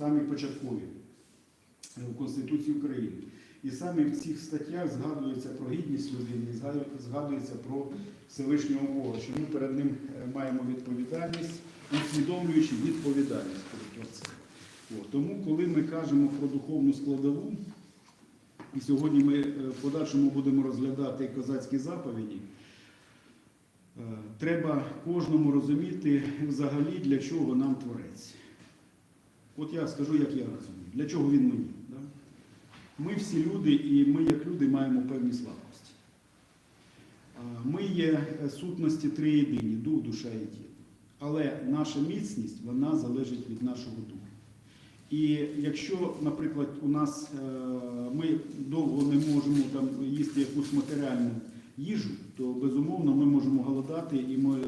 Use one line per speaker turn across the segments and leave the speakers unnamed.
самі початкові в Конституції України. І саме в цих статтях згадується про гідність людини, згадується про Всевишнього Бога, що ми перед ним е, маємо відповідальність, усвідомлюючи відповідальність Творцем. От. Тому, коли ми кажемо про духовну складову, і сьогодні ми е, в подальшому будемо розглядати козацькі заповіді, е, треба кожному розуміти взагалі, для чого нам Творець. От я скажу, як я розумію, для чого він мені. Да? Ми всі люди, і ми, як люди, маємо певні слабкості. Ми є е, сутності триєдині, дух, душа і тіло. Але наша міцність вона залежить від нашого духу. І якщо, наприклад, у нас е, ми довго не можемо там їсти якусь матеріальну їжу, то безумовно ми можемо голодати і ми е,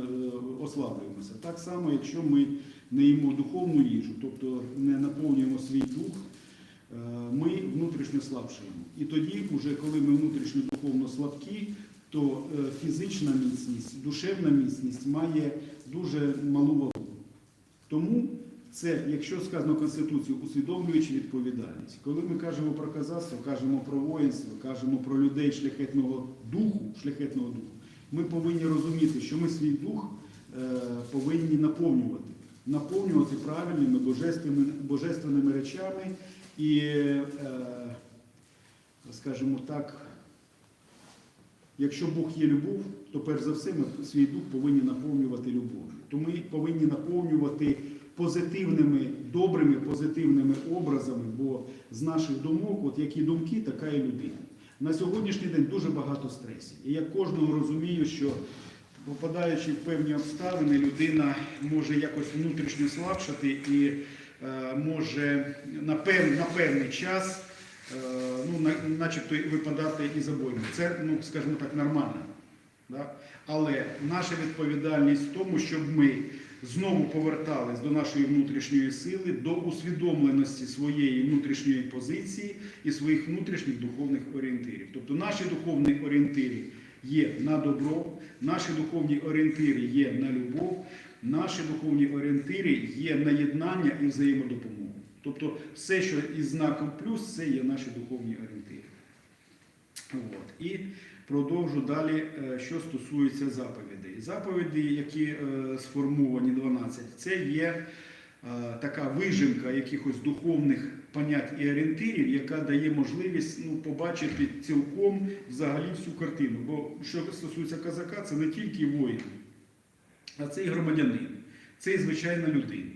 ослаблюємося. Так само, якщо ми не їмо духовну їжу, тобто не наповнюємо свій дух, е, ми внутрішньо слабшаємо. І тоді, вже коли ми внутрішньо духовно слабкі, то е, фізична міцність, душевна міцність має дуже малу вагу. Тому це, якщо сказано Конституцію, усвідомлюючи відповідальність. Коли ми кажемо про казацтво, кажемо про воїнство, кажемо про людей шляхетного духу, шляхетного духу, ми повинні розуміти, що ми свій дух е, повинні наповнювати. Наповнювати правильними божественними, божественними речами і, е, скажімо так, Якщо Бог є любов, то перш за все ми свій дух повинні наповнювати любов'ю. То ми повинні наповнювати позитивними, добрими позитивними образами, бо з наших думок, от які думки, така і людина. На сьогоднішній день дуже багато стресів. І я кожного розумію, що попадаючи в певні обставини, людина може якось внутрішньо слабшати і е, може на, пев, на певний час е, ну, на- начебто випадати із обойми. Це, ну, скажімо так, нормально. Да? Але наша відповідальність в тому, щоб ми знову повертались до нашої внутрішньої сили, до усвідомленості своєї внутрішньої позиції і своїх внутрішніх духовних орієнтирів. Тобто наші духовні орієнтири є на добро, наші духовні орієнтири є на любов, наші духовні орієнтири є на єднання і взаємодопомогу. Тобто все, що із знаком плюс, це є наші духовні орієнтири. От. І продовжу далі, е, що стосується заповідей. Заповіді, які е, сформовані 12, це є е, така вижимка якихось духовних понять і орієнтирів, яка дає можливість ну, побачити цілком взагалі всю картину. Бо що стосується казака, це не тільки воїн, а це і громадянин, це і звичайна людина.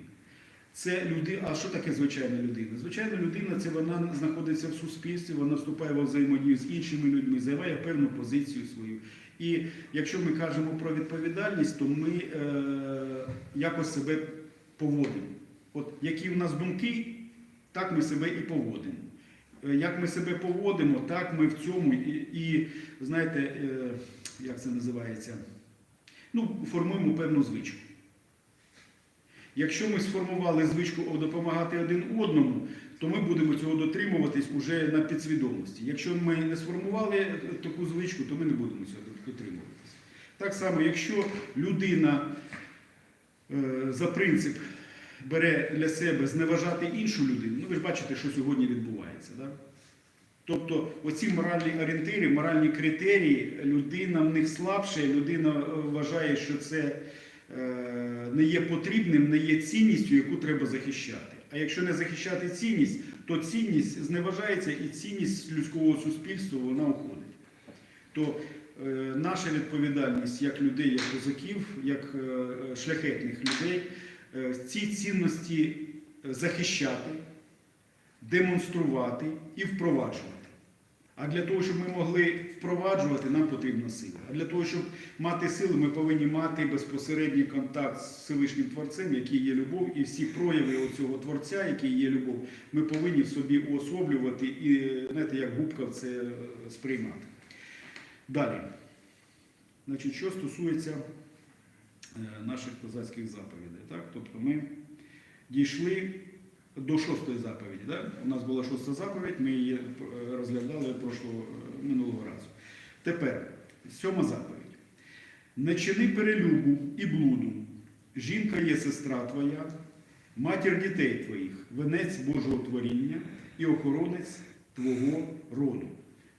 Це люди, а що таке звичайна людина? Звичайна людина це вона знаходиться в суспільстві, вона вступає в взаємодію з іншими людьми, займає певну позицію свою. І якщо ми кажемо про відповідальність, то ми е, якось себе поводимо. От які в нас думки, так ми себе і поводимо. Е, Як ми себе поводимо, так ми в цьому і, і знаєте, е, як це називається? Ну, формуємо певну звичку. Якщо ми сформували звичку допомагати один одному, то ми будемо цього дотримуватись уже на підсвідомості. Якщо ми не сформували таку звичку, то ми не будемо цього дотримуватись. Так само, якщо людина е, за принцип бере для себе зневажати іншу людину, ну ви ж бачите, що сьогодні відбувається. Да? Тобто оці моральні орієнтири, моральні критерії, людина в них слабше, людина е, вважає, що це е, не є потрібним, не є цінністю, яку треба захищати. А якщо не захищати цінність, то цінність зневажається і цінність людського суспільства вона уходить. То е, наша відповідальність як людей, як козаків, як е, шляхетних людей, ці цінності захищати, демонструвати і впроваджувати. А для того, щоб ми могли впроваджувати, нам потрібна сила. А для того, щоб мати силу, ми повинні мати безпосередній контакт з Всевишнім Творцем, який є любов, і всі прояви цього Творця, який є любов, ми повинні собі уособлювати і, знаєте, як губка це е, сприймати. Далі. Значить, що стосується е, наших козацьких заповідей. Так? Тобто ми дійшли до шостої заповіді. Да? У нас була шоста заповідь, ми її е, розглядали прошлого, е, минулого разу. Тепер сьома заповідь. Не чини перелюбу і блуду. Жінка є сестра твоя, матір дітей твоїх, венець Божого творіння і охоронець твого роду.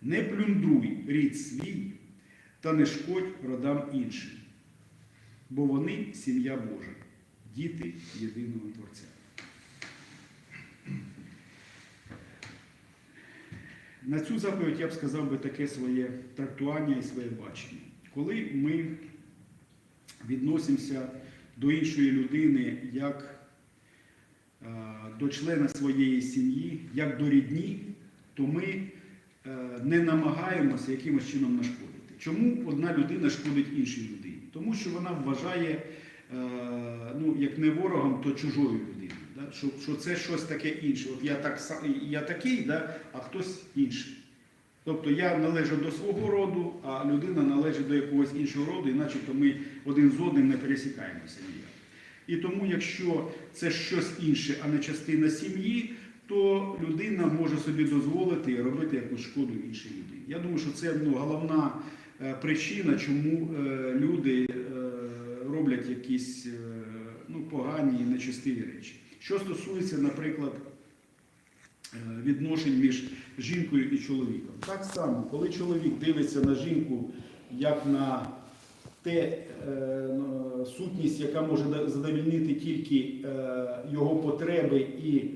Не плюндруй рід свій та не шкодь родам іншим, бо вони сім'я Божа, діти єдиного Творця. На цю заповідь я б сказав би таке своє трактування і своє бачення. Коли ми відносимося до іншої людини як е, до члена своєї сім'ї, як до рідні, то ми е, не намагаємося якимось чином нашкодити. Чому одна людина шкодить іншій людині? Тому що вона вважає, е, ну, як не ворогом, то чужою людиною. Да? Що, що це щось таке інше. От я, так, я такий, да? а хтось інший. Тобто я належу до свого роду, а людина належить до якогось іншого роду, і начебто ми один з одним не пересікаємося ніяк. І тому, якщо це щось інше, а не частина сім'ї, то людина може собі дозволити робити якусь шкоду іншій людині. Я думаю, що це ну, головна причина, чому е, люди е, роблять якісь е, ну, погані, нечестиві речі. Що стосується, наприклад, е, відношень між жінкою і чоловіком. Так само, коли чоловік дивиться на жінку як на те е, сутність, яка може задовольнити тільки е, його потреби і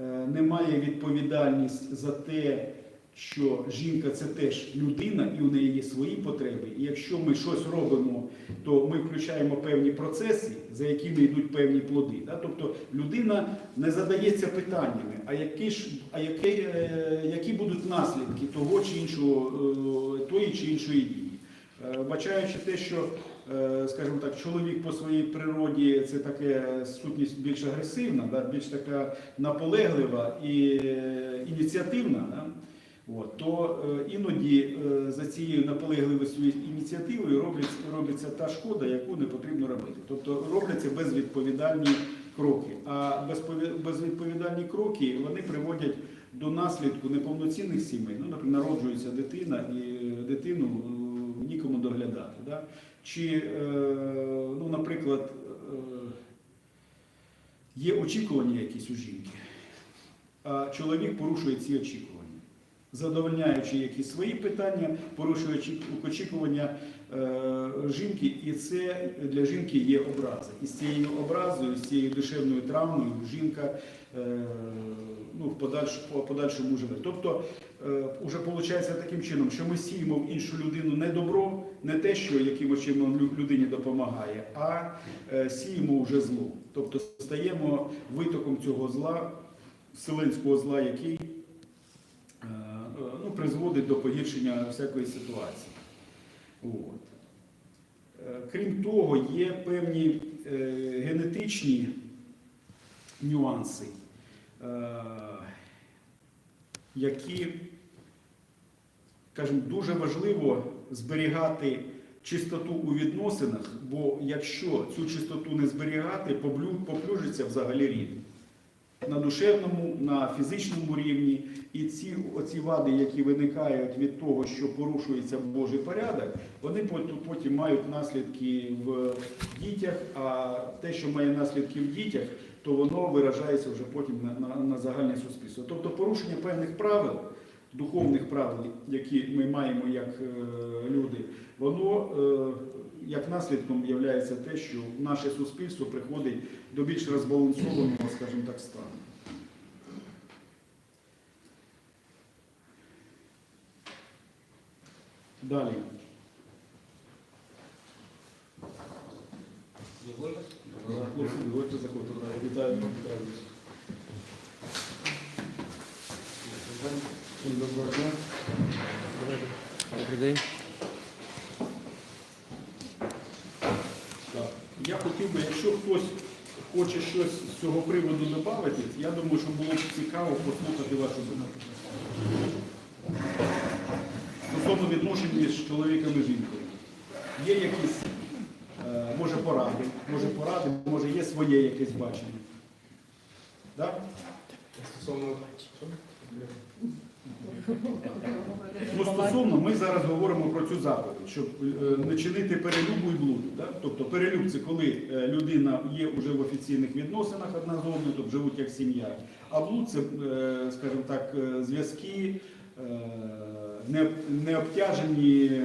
е, не має відповідальність за те, що жінка це теж людина, і у неї є свої потреби. І якщо ми щось робимо, то ми включаємо певні процеси, за якими йдуть певні плоди. Да? Тобто людина не задається питаннями, а які ж, а які, е, які будуть наслідки того чи іншого, е, тої чи іншої дії. Е, Вбачаючи те, що, скажімо так, чоловік по своїй природі це таке сутність більш агресивна, більш така наполеглива і ініціативна, от, то е, іноді е, за цією наполегливістю ініціативою робиться, робиться та шкода, яку не потрібно робити. Тобто робляться безвідповідальні кроки. А безвідповідальні кроки вони приводять до наслідку неповноцінних сімей. Ну, наприклад, народжується дитина і е, дитину е, нікому доглядати. Да? Чи, е, ну, наприклад, е, є очікування якісь у жінки, а чоловік порушує ці очікування. Задовольняючи якісь свої питання, порушуючи очікування е, жінки, і це для жінки є образа. І з цією образою, з цією душевною травмою жінка е, ну, в подальш, по подальшому живе. Тобто, е, уже виходить таким чином, що ми сіємо в іншу людину не добро, не те, що якимось чином людині допомагає, а е, сіємо вже зло. Тобто стаємо витоком цього зла, вселенського зла, який призводить до погіршення всякої ситуації. От. Е, Крім того, є певні е, генетичні нюанси, е, які, скажімо, дуже важливо зберігати чистоту у відносинах, бо якщо цю чистоту не зберігати, поплюжиться взагалі рівень. На душевному, на фізичному рівні, і ці оці вади, які виникають від того, що порушується Божий порядок, вони пот- потім мають наслідки в дітях. А те, що має наслідки в дітях, то воно виражається вже потім на, на, на загальне суспільство. Тобто порушення певних правил, духовних правил, які ми маємо як е, люди, воно е, як наслідком є те, що наше суспільство приходить до більш розбалансованого, скажімо так, стану. Далі. Дозвольте вітаю.
Добрий день.
Так. Я хотів би, якщо хтось хоче щось з цього приводу додати, я думаю, що було б цікаво послухати вашу думку. Стосовно відношень між чоловіком і жінкою. Є якісь, е, може, поради, може поради, може є своє якесь бачення. Так?
Стосовно
Ну, стосовно ми зараз говоримо про цю заповідь, щоб е, не чинити перелюбу і блуду. Да? Тобто перелюб це коли е, людина є вже в офіційних відносинах одна з одною, тобто живуть як сім'я. А блуд це, е, скажімо так, зв'язки не, обтяжені,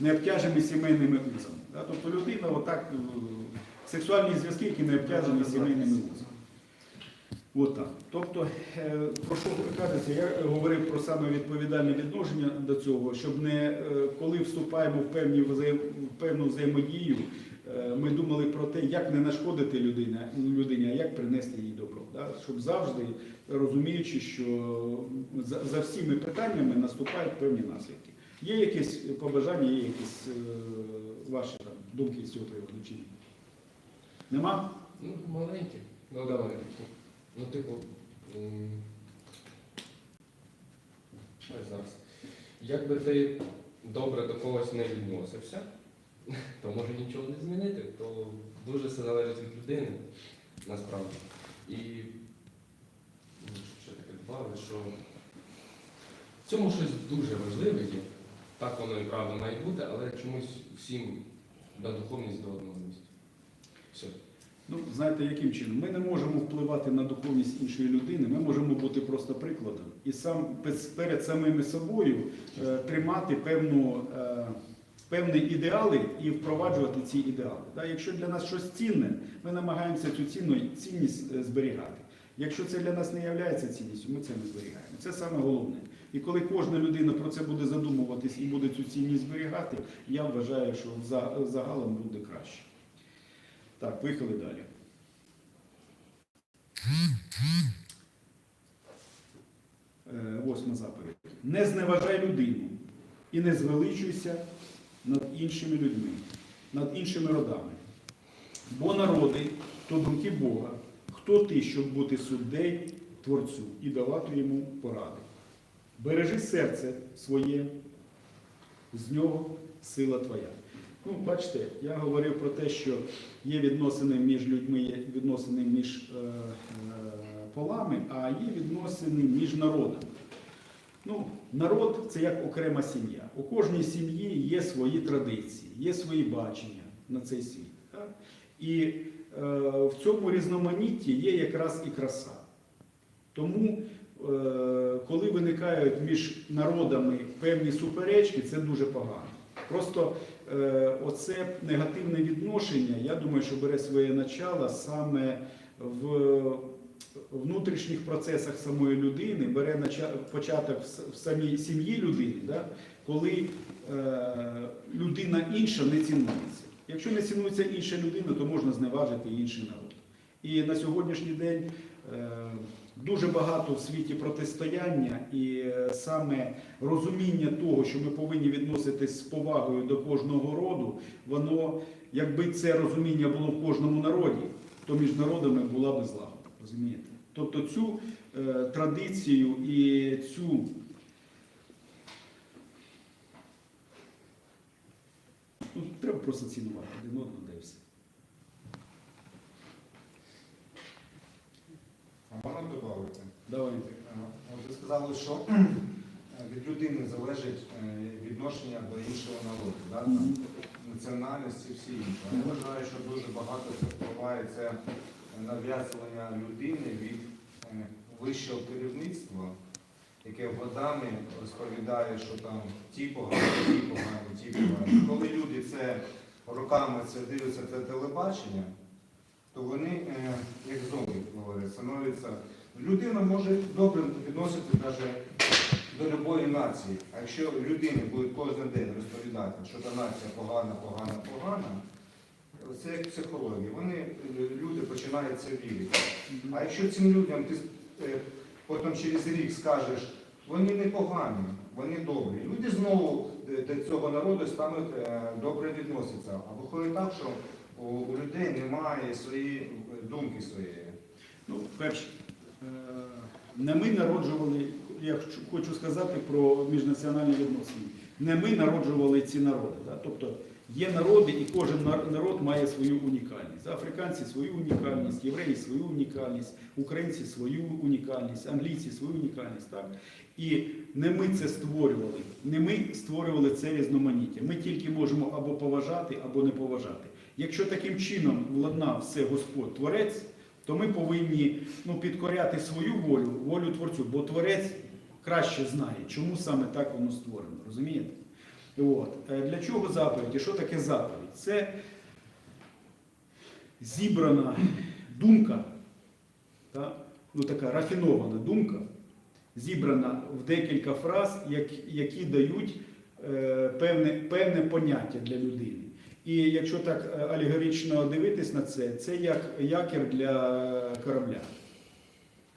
не обтяжені сімейними узами. Да? Тобто людина отак, сексуальні зв'язки, які не обтяжені сімейними узами. От так. Тобто, е, про що кажеться, я говорив про саме відповідальне відношення до цього, щоб не е, коли вступаємо в певні в певну взаємодію, е, ми думали про те, як не нашкодити людині, а як принести їй добро. Да? Щоб завжди розуміючи, що за, за всіми питаннями наступають певні наслідки. Є якісь побажання, є якісь ваші там, думки з цього приводу чи ні? Нема?
Ну, маленькі. Ну, давай. Ну, типу. я зараз? Якби ти добре до когось не відносився, то може нічого не змінити. То дуже все залежить від людини, насправді. І ну, що таке додати, що в цьому щось дуже важливе є. Так воно і правда має бути, але чомусь всім на духовність до одного місця. Все.
Ну, знаєте, яким чином? Ми не можемо впливати на духовність іншої людини, ми можемо бути просто прикладом і сам перед самими собою е, тримати певну, е, певні ідеали і впроваджувати ці ідеали. Да? Якщо для нас щось цінне, ми намагаємося цю цінну, цінність е, зберігати. Якщо це для нас не є цінністю, ми це не зберігаємо. Це саме головне. І коли кожна людина про це буде задумуватись і буде цю цінність зберігати, я вважаю, що за- загалом буде краще. Так, поїхали далі. Е, Восьма заповідь. Не зневажай людину і не звеличуйся над іншими людьми, над іншими родами. Бо народи то думки Бога. Хто ти, щоб бути суддей Творцю і давати йому поради? Бережи серце своє, з нього сила твоя. Ну, бачите, я говорив про те, що є відносини між людьми, є відносини між е, е, полами, а є відносини між народами. Ну, народ це як окрема сім'я. У кожній сім'ї є свої традиції, є свої бачення на цей світ. Так? І е, в цьому різноманітті є якраз і краса. Тому, е, коли виникають між народами певні суперечки, це дуже погано. Просто оце негативне відношення, я думаю, що бере своє начало саме в внутрішніх процесах самої людини, бере початок в в самій сім'ї людини, да? коли е, людина інша не цінується. Якщо не цінується інша людина, то можна зневажити інший народ. І на сьогоднішній день е, дуже багато в світі протистояння і е, саме розуміння того, що ми повинні відноситись з повагою до кожного роду, воно, якби це розуміння було в кожному народі, то між народами була би злагода. Розумієте? Тобто цю е, традицію і цю ну, треба просто цінувати один одного, де і все.
А можна додати?
Давай.
От Ви сказали, що е, від людини залежить е, відношення до іншого народу, да? там, національності всі інші. Я вважаю, що дуже багато це впливає це нав'язування людини від е, вищого керівництва, яке годами розповідає, що там ті погані, ті погані, ті погані. Коли люди це роками це дивляться це телебачення, то вони, е, як зомбі говорять, становляться. Людина може добре відносити навіть до любої нації. А якщо людині буде кожен день розповідати, що та нація погана, погана, погана, це як психологія. Вони, е, люди починають це вірити. А якщо цим людям ти е, потім через рік скажеш, вони не погані, вони добрі, люди знову до цього народу стануть добре відноситися. А виходить так, що у, у людей немає своєї думки своєї.
Ну, перше, е, не ми народжували, я хочу сказати про міжнаціональні відносини. Не ми народжували ці народи. Да? Тобто Є народи, і кожен народ має свою унікальність. Африканці свою унікальність, євреї свою унікальність, українці свою унікальність, англійці свою унікальність. Так? І не ми це створювали, не ми створювали це різноманіття. Ми тільки можемо або поважати, або не поважати. Якщо таким чином владнав все Господь Творець, то ми повинні ну, підкоряти свою волю, волю Творцю, бо Творець краще знає, чому саме так воно створено. Розумієте? От. Е, Для чого заповідь? І що таке заповідь? Це зібрана думка, та? ну, така рафінована думка, зібрана в декілька фраз, які дають е, певне, певне поняття для людини. І якщо так е, алегорично дивитись на це, це як якір для корабля.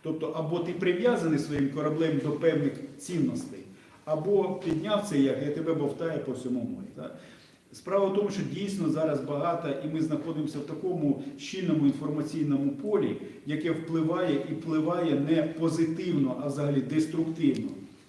Тобто, або ти прив'язаний своїм кораблем до певних цінностей, або підняв цей як і тебе бовтає по всьому морі. Так? Справа в тому, що дійсно зараз багато, і ми знаходимося в такому щільному інформаційному полі, яке впливає і впливає не позитивно, а взагалі деструктивно.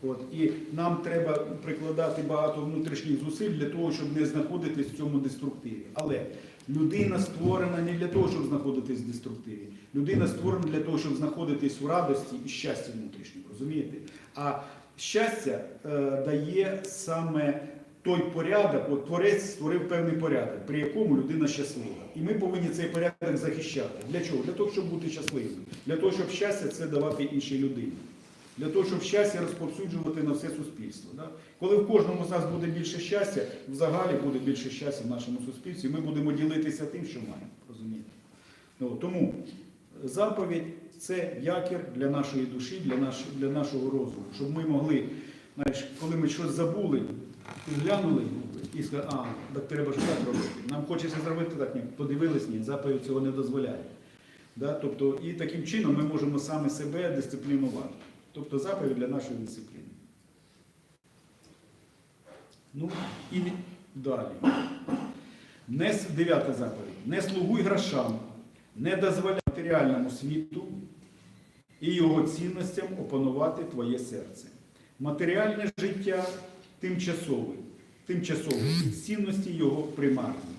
От. І нам треба прикладати багато внутрішніх зусиль для того, щоб не знаходитись в цьому деструктиві. Але людина створена не для того, щоб знаходитись в деструктиві. Людина створена для того, щоб знаходитись в радості і щасті внутрішньому. Розумієте? А щастя е, дає саме той порядок, от творець створив певний порядок, при якому людина щаслива. І ми повинні цей порядок захищати. Для чого? Для того, щоб бути щасливим. Для того, щоб щастя це давати іншій людині. Для того, щоб щастя розповсюджувати на все суспільство. Да? Коли в кожному з нас буде більше щастя, в загалі буде більше щастя в нашому суспільстві, ми будемо ділитися тим, що маємо. Розумієте? Ну, тому заповідь це якір для нашої душі, для, наш, для нашого розуму, щоб ми могли, знаєш, коли ми щось забули, глянули і сказали, а, так треба ж так робити. Нам хочеться зробити так, ні, подивились, ні, заповідь цього не дозволяє. Да? Тобто, і таким чином ми можемо саме себе дисциплінувати. Тобто заповідь для нашої дисципліни. Ну і далі. Не, дев'ята заповідь. Не слугуй грошам, не дозволяй матеріальному світу і його цінностям опанувати твоє серце. Матеріальне життя тимчасове, тимчасове, цінності його примарні.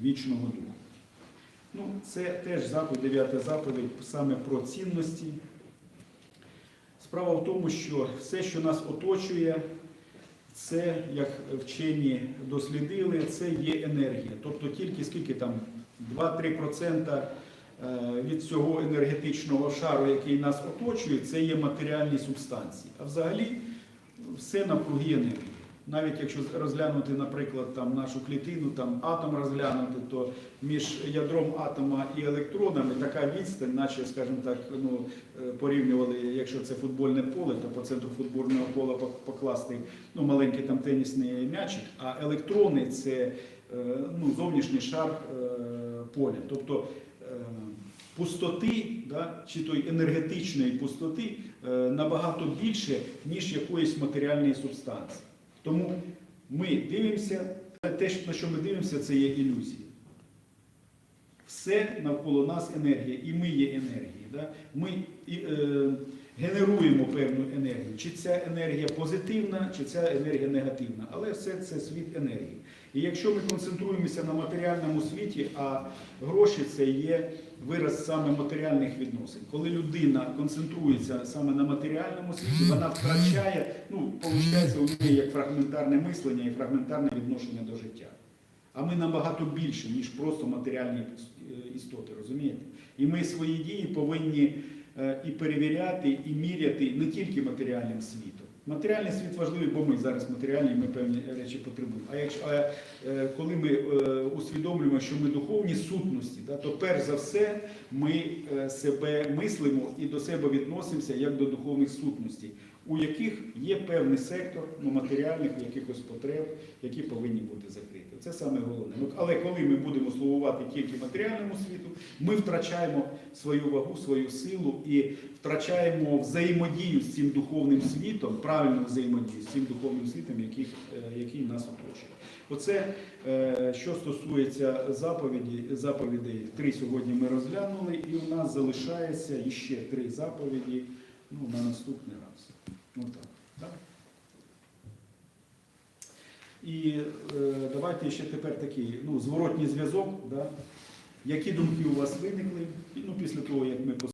Вічного духа. Ну, це теж заповідь, дев'ята заповідь саме про цінності. Справа в тому, що все, що нас оточує, це, як вчені дослідили, це є енергія. Тобто тільки скільки там 2-3% е, від цього енергетичного шару, який нас оточує, це є матеріальні субстанції. А взагалі все навкруги енергії. Навіть якщо розглянути, наприклад, там нашу клітину, там атом розглянути, то між ядром атома і електронами така відстань, наче, скажімо так, ну, е, порівнювали, якщо це футбольне поле, то по центру футбольного пок- покласти ну, маленький там тенісний м'ячик, а електрони це е, ну, зовнішній шар е, поля. Тобто пустоти, да, чи той енергетичної пустоти набагато більше, ніж якоїсь матеріальної субстанції. Тому ми дивимося, те, на що ми дивимося, це є ілюзія. Все навколо нас енергія, і ми є енергія. Да? Ми і, е, генеруємо певну енергію. Чи ця енергія позитивна, чи ця енергія негативна. Але все це світ енергії. І якщо ми концентруємося на матеріальному світі, а гроші це є вираз саме матеріальних відносин. Коли людина концентрується саме на матеріальному світі, вона втрачає, ну, виходить, у неї як фрагментарне мислення і фрагментарне відношення до життя. А ми набагато більше, ніж просто матеріальні е, істоти, розумієте? І ми свої дії повинні е, і перевіряти, і міряти не тільки матеріальним світом. Матеріальний світ важливий, бо ми зараз матеріальні, ми певні речі потребуємо. А якщо а, е, коли ми е, усвідомлюємо, що ми духовні сутності, да, то перш за все ми е, себе мислимо і до себе відносимося як до духовних сутностей, у яких є певний сектор ну, матеріальних якихось потреб, які повинні бути закриті. Це саме головне. Але коли ми будемо слугувати тільки матеріальному світу, ми втрачаємо свою вагу, свою силу і втрачаємо взаємодію з цим духовним світом, правильну взаємодію з цим духовним світом, який, е, який нас оточує. Оце, е, що стосується заповіді, заповідей, три сьогодні ми розглянули, і у нас залишається ще три заповіді ну, на наступний раз. Ну, так, так? І е, давайте ще тепер такий ну, зворотній зв'язок. Да? Які думки у вас виникли ну, після того, як ми